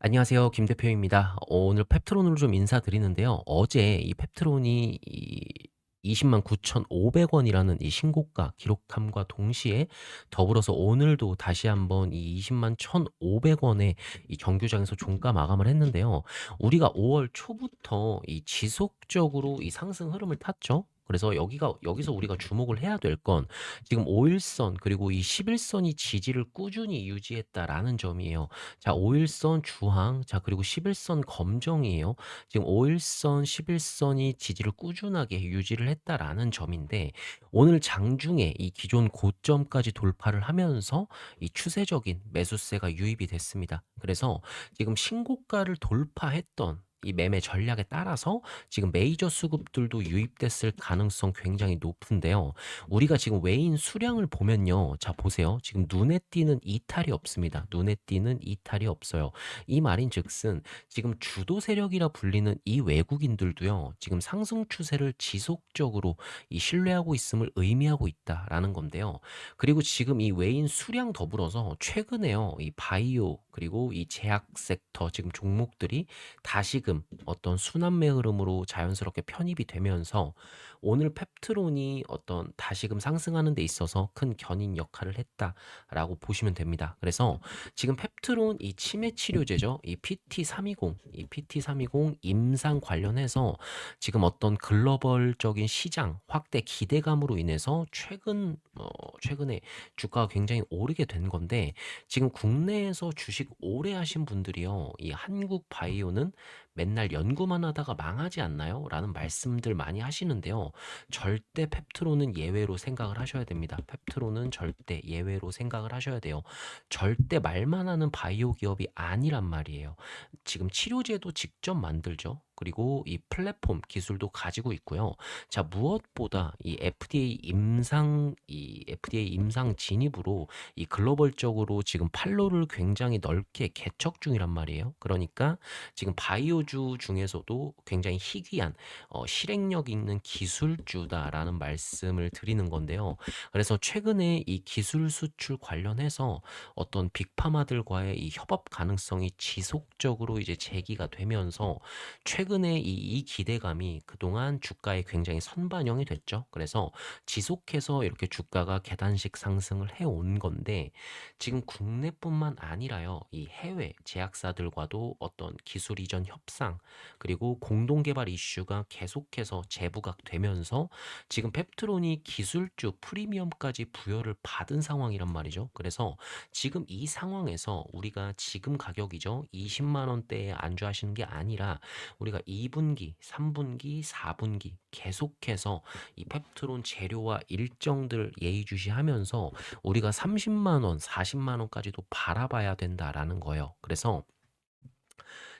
안녕하세요. 김 대표입니다. 어 오늘 펩트론으로 좀 인사드리는데요. 어제 이 펩트론이 이 2 0 9,500 원이라는 이 신고가 기록함과 동시에 더불어서 오늘도 다시 한번 이 2 0 1,500 원의 이 정규장에서 종가 마감을 했는데요. 우리가 5월 초부터 이 지속적으로 이 상승 흐름을 탔죠. 그래서 여기가 여기서 우리가 주목을 해야 될 건 지금 5 일선 그리고 이10 일선이 지지를 꾸준히 유지했다라는 점이에요. 자 5 일선 주황 자 그리고 10 일선 검정이에요. 지금 5 일선 10 일선이 지지를 꾸준하게 유지를 했다라는 점인데 오늘 장중에 이 기존 고점까지 돌파를 하면서 이 추세적인 매수세가 유입이 됐습니다. 그래서 지금 신고가를 돌파했던 이 매매 전략에 따라서 지금 메이저 수급들도 유입됐을 가능성 굉장히 높은데요. 우리가 지금 외인 수량을 보면요. 자, 보세요. 지금 눈에 띄는 이탈이 없습니다. 눈에 띄는 이탈이 없어요. 이 말인 즉슨 지금 주도 세력이라 불리는 이 외국인들도요. 지금 상승 추세를 지속적으로 이 신뢰하고 있음을 의미하고 있다라는 건데요. 그리고 지금 이 외인 수량 더불어서 최근에요. 이 바이오 그리고 이 제약 섹터 지금 종목들이 다시 금 어떤 순환매 흐름으로 자연스럽게 편입이 되면서 오늘 펩트론이 어떤 다시금 상승하는 데 있어서 큰 견인 역할을 했다라고 보시면 됩니다. 그래서 지금 펩트론 이 치매 치료제죠. 이 PT320, 이 PT320 임상 관련해서 지금 어떤 글로벌적인 시장 확대 기대감으로 인해서 최근 어 최근에 주가가 굉장히 오르게 된 건데 지금 국내에서 주식 오래 하신 분들이요. 이 한국 바이오는 맨날 연구만 하다가 망하지 않나요? 라는 말씀들 많이 하시는데요. 절대 펩트로는 예외로 생각을 하셔야 됩니다. 펩트로는 절대 예외로 생각을 하셔야 돼요. 절대 말만 하는 바이오 기업이 아니란 말이에요. 지금 치료제도 직접 만들죠. 그리고 이 플랫폼 기술도 가지고 있고요. 자, 무엇보다 이 FDA 임상 이 FDA 임상 진입으로 이 글로벌적으로 지금 판로를 굉장히 넓게 개척 중이란 말이에요. 그러니까 지금 바이오주 중에서도 굉장히 희귀한 어, 실행력 있는 기술주다라는 말씀을 드리는 건데요. 그래서 최근에 이 기술 수출 관련해서 어떤 빅파마들과의 이 협업 가능성이 지속적으로 이제 제기가 되면서 최근 에 이, 이 기대감이 그동안 주가에 굉장히 선반영이 됐죠. 그래서 지속해서 이렇게 주가가 계단식 상승을 해온 건데 지금 국내뿐만 아니라요. 이 해외 제약사들과도 어떤 기술 이전 협상 그리고 공동 개발 이슈가 계속해서 재부각되면서 지금 펩트론이 기술주 프리미엄까지 부여를 받은 상황이란 말이죠. 그래서 지금 이 상황에서 우리가 지금 가격이죠. 20만 원대에 안주하시는 게 아니라 우리 가 2분기, 3분기, 4분기 계속해서 이 펩트론 재료와 일정들 예의주시하면서 우리가 30만 원, 40만 원까지도 바라봐야 된다라는 거예요. 그래서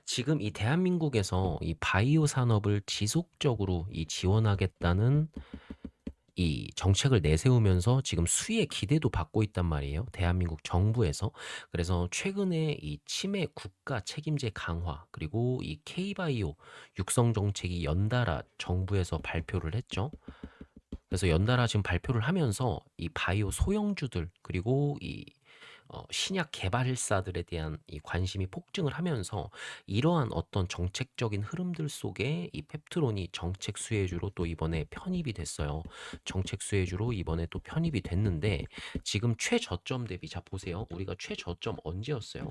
지금 이 대한민국에서 이 바이오 산업을 지속적으로 이 지원하겠다는 이 정책을 내세우면서 지금 수의 기대도 받고 있단 말이에요. 대한민국 정부에서. 그래서 최근에 이 치매 국가 책임제 강화 그리고 이 K바이오 육성 정책이 연달아 정부에서 발표를 했죠. 그래서 연달아 지금 발표를 하면서 이 바이오 소형주들 그리고 이 어, 신약 개발사들에 대한 이 관심이 폭증을 하면서 이러한 어떤 정책적인 흐름들 속에 이 펩트론이 정책 수혜주로 또 이번에 편입이 됐어요. 정책 수혜주로 이번에 또 편입이 됐는데 지금 최저점 대비 자 보세요. 우리가 최저점 언제였어요?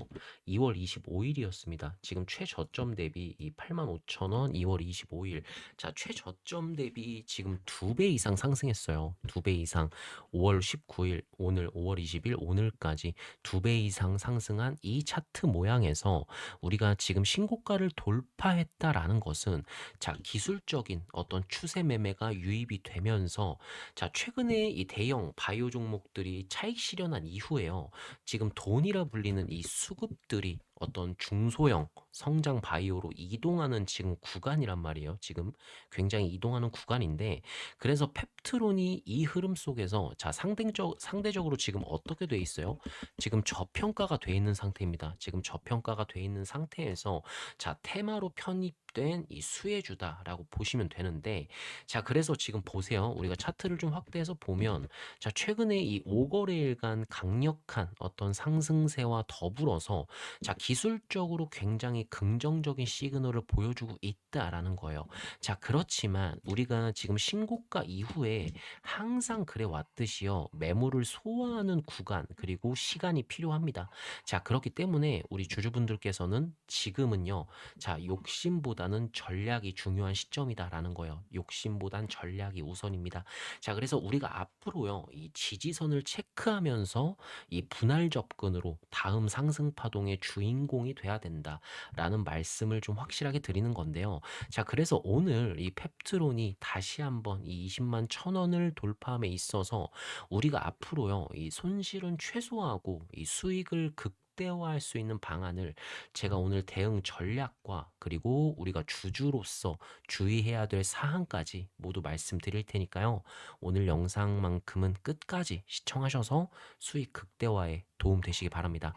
2월 25일이었습니다. 지금 최저점 대비 이 85,000원 2월 25일 자 최저점 대비 지금 두 배 이상 상승했어요. 두 배 이상 5월 19일 오늘 5월 20일 오늘까지 두 배 이상 상승한 이 차트 모양에서 우리가 지금 신고가를 돌파했다라는 것은 자, 기술적인 어떤 추세 매매가 유입이 되면서 자, 최근에 이 대형 바이오 종목들이 차익 실현한 이후에요. 지금 돈이라 불리는 이 수급들이 어떤 중소형 성장 바이오로 이동하는 지금 구간이란 말이에요. 지금 굉장히 이동하는 구간인데 그래서 펩트론이 이 흐름 속에서 자 상대적 상대적으로 지금 어떻게 돼 있어요? 지금 저평가가 돼 있는 상태입니다. 지금 저평가가 돼 있는 상태에서 자 테마로 편입 된이 수혜주다라고 보시면 되는데 자 그래서 지금 보세요. 우리가 차트를 좀 확대해서 보면 자 최근에 이 5거래일간 강력한 어떤 상승세와 더불어서 자 기술적으로 굉장히 긍정적인 시그널을 보여주고 있다라는 거예요. 자 그렇지만 우리가 지금 신고가 이후에 항상 그래 왔듯이요. 매물을 소화하는 구간 그리고 시간이 필요합니다. 자 그렇기 때문에 우리 주주분들께서는 지금은요. 자 욕심보다는 전략이 중요한 시점이다라는 거예요. 욕심보단 전략이 우선입니다. 자 그래서 우리가 앞으로요. 이 지지선을 체크하면서 이 분할 접근으로 다음 상승 파동의 주인공이 돼야 된다 라는 말씀을 좀 확실하게 드리는 건데요. 자 그래서 오늘 이 펩트론이 다시 한번 이 20만 천 원을 돌파함에 있어서 우리가 앞으로요. 이 손실은 최소화하고 이 수익을 극대화할 수 있는 방안을 제가 오늘 대응 전략과 그리고 우리가 주주로서 주의해야 될 사항까지 모두 말씀드릴 테니까요. 오늘 영상만큼은 끝까지 시청하셔서 수익 극대화에 도움 되시기 바랍니다.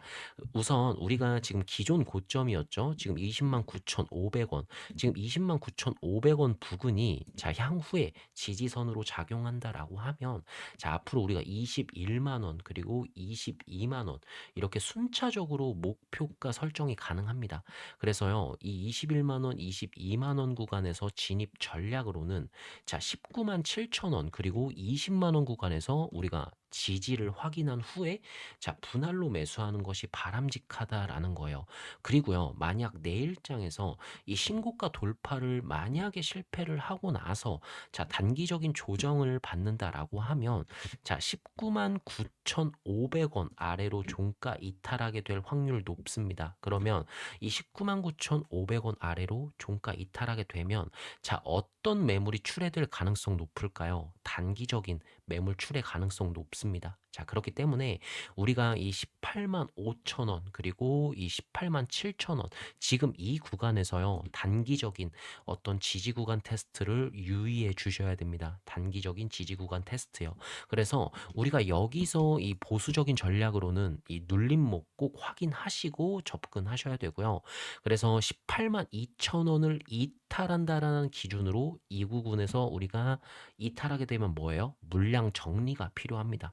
우선 우리가 지금 기존 고점이었죠. 지금 20만 9,500원. 지금 20만 9,500원 부근이 자 향후에 지지선으로 작용한다라고 하면 자 앞으로 우리가 21만 원 그리고 22만 원 이렇게 순차적으로 목표가 설정이 가능합니다. 그래서요. 이 21만 원, 22만 원 구간에서 진입 전략으로는 자 19만 7천 원 그리고 20만 원 구간에서 우리가 지지를 확인한 후에 자 분할로 매수하는 것이 바람직하다라는 거예요. 그리고요 만약 내일장에서 이 신고가 돌파를 만약에 실패를 하고 나서 자 단기적인 조정을 받는다라고 하면 자 19만 9,500원 아래로 종가 이탈하게 될 확률 높습니다. 그러면 이 19만 9,500원 아래로 종가 이탈하게 되면 자 어떤 매물이 출해될 가능성 높을까요? 단기적인 매물 출해 가능성 높습니다. 자, 그렇기 때문에 우리가 이 18만 5천 원 그리고 이 18만 7천 원 지금 이 구간에서요 단기적인 어떤 지지 구간 테스트를 유의해 주셔야 됩니다. 단기적인 지지 구간 테스트요. 그래서 우리가 여기서 이 보수적인 전략으로는 이 눌림목 꼭 확인하시고 접근하셔야 되고요. 그래서 18만 2천 원을 이탈한다라는 기준으로 이 부분에서 우리가 이탈하게 되면 뭐예요? 물량 정리가 필요합니다.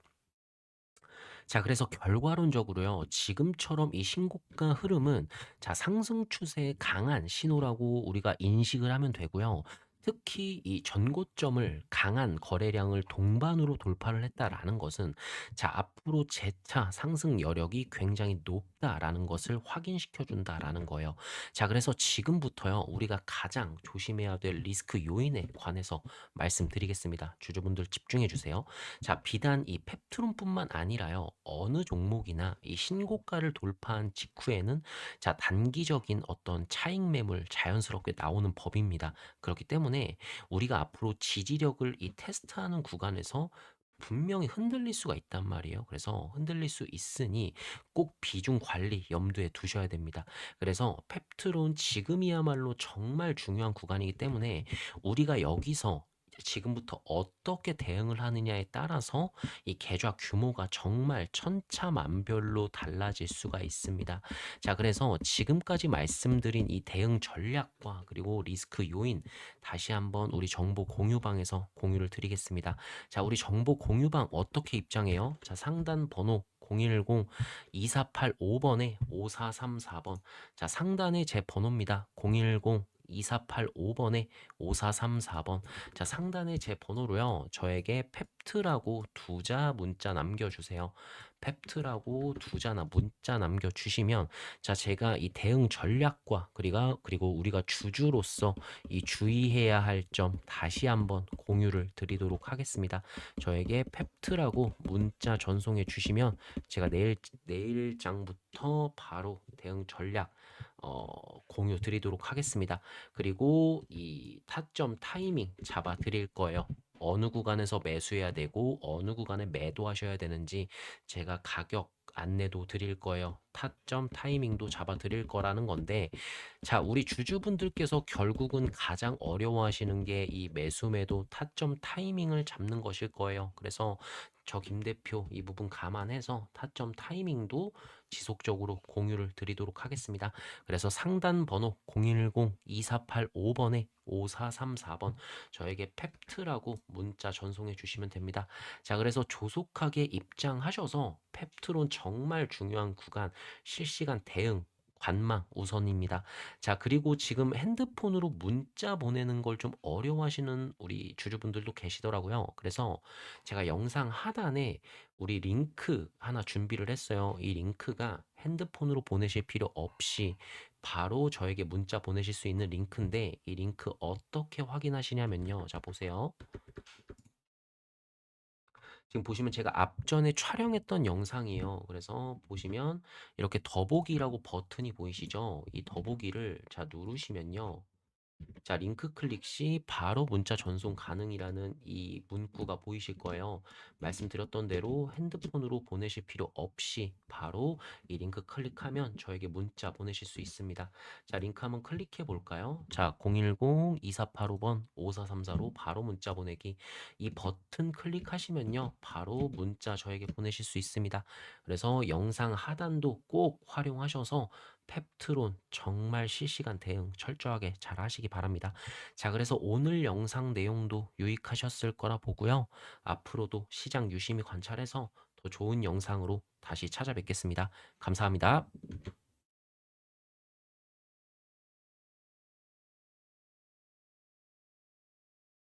자, 그래서 결과론적으로요. 지금처럼 이 신고가 흐름은 자, 상승 추세의 강한 신호라고 우리가 인식을 하면 되고요. 특히 이 전고점을 강한 거래량을 동반으로 돌파를 했다라는 것은 자, 앞으로 재차 상승 여력이 굉장히 높 다라는 것을 확인시켜 준다라는 거예요. 자, 그래서 지금부터요. 우리가 가장 조심해야 될 리스크 요인에 관해서 말씀드리겠습니다. 주주분들 집중해 주세요. 자, 비단 이 펩트론뿐만 아니라요. 어느 종목이나 이 신고가를 돌파한 직후에는 자, 단기적인 어떤 차익 매물 자연스럽게 나오는 법입니다. 그렇기 때문에 우리가 앞으로 지지력을 이 테스트하는 구간에서 분명히 흔들릴 수가 있단 말이에요. 그래서 흔들릴 수 있으니 꼭 비중 관리 염두에 두셔야 됩니다. 그래서 펩트론 지금이야말로 정말 중요한 구간이기 때문에 우리가 여기서 지금부터 어떻게 대응을 하느냐에 따라서 이 계좌 규모가 정말 천차만별로 달라질 수가 있습니다. 자, 그래서 지금까지 말씀드린 이 대응 전략과 그리고 리스크 요인 다시 한번 우리 정보 공유방에서 공유를 드리겠습니다. 자, 우리 정보 공유방 어떻게 입장해요? 자, 상단 번호 010-2485번에 5434번. 자, 상단에 제 번호입니다. 010 2485번에 5434번. 자, 상단에 제 번호로요. 저에게 펩트라고 두자 문자 남겨주세요. 펩트라고 두 자나 문자 남겨주시면 자, 제가 이 대응 전략과 그리고, 그리고 우리가 주주로서 이 주의해야 할 점 다시 한번 공유를 드리도록 하겠습니다. 저에게 펩트라고 문자 전송해 주시면 제가 내일, 내일장부터 바로 대응 전략 어, 공유 드리도록 하겠습니다. 그리고 이 타점 타이밍 잡아 드릴 거예요. 어느 구간에서 매수해야 되고 어느 구간에 매도하셔야 되는지 제가 가격 안내도 드릴 거예요. 타점 타이밍도 잡아 드릴 거라는 건데 자, 우리 주주분들께서 결국은 가장 어려워하시는 게 이 매수 매도 타점 타이밍을 잡는 것일 거예요. 그래서 저 김 대표 이 부분 감안해서 타점 타이밍도 지속적으로 공유를 드리도록 하겠습니다. 그래서 상단 번호 010-2485번에 5434번 저에게 펩트라고 문자 전송해 주시면 됩니다. 자, 그래서 조속하게 입장하셔서 펩트론 정말 중요한 구간 실시간 대응 관망 우선입니다. 자, 그리고 지금 핸드폰으로 문자 보내는 걸 좀 어려워하시는 우리 주주분들도 계시더라고요. 그래서 제가 영상 하단에 우리 링크 하나 준비를 했어요. 이 링크가 핸드폰으로 보내실 필요 없이 바로 저에게 문자 보내실 수 있는 링크인데 이 링크 어떻게 확인하시냐면요. 자, 보세요. 지금 보시면 제가 앞전에 촬영했던 영상이에요. 그래서 보시면 이렇게 더보기라고 버튼이 보이시죠? 이 더보기를 자 누르시면요. 자, 링크 클릭 시 바로 문자 전송 가능이라는 이 문구가 보이실 거예요. 말씀드렸던 대로 핸드폰으로 보내실 필요 없이 바로 이 링크 클릭하면 저에게 문자 보내실 수 있습니다. 자, 링크 한번 클릭해 볼까요? 자, 010-2485번 5434로 바로 문자 보내기. 이 버튼 클릭하시면요. 바로 문자 저에게 보내실 수 있습니다. 그래서 영상 하단도 꼭 활용하셔서 펩트론 정말 실시간 대응 철저하게 잘 하시기 바랍니다. 자, 그래서 오늘 영상 내용도 유익하셨을 거라 보고요. 앞으로도 시장 유심히 관찰해서 더 좋은 영상으로 다시 찾아뵙겠습니다. 감사합니다.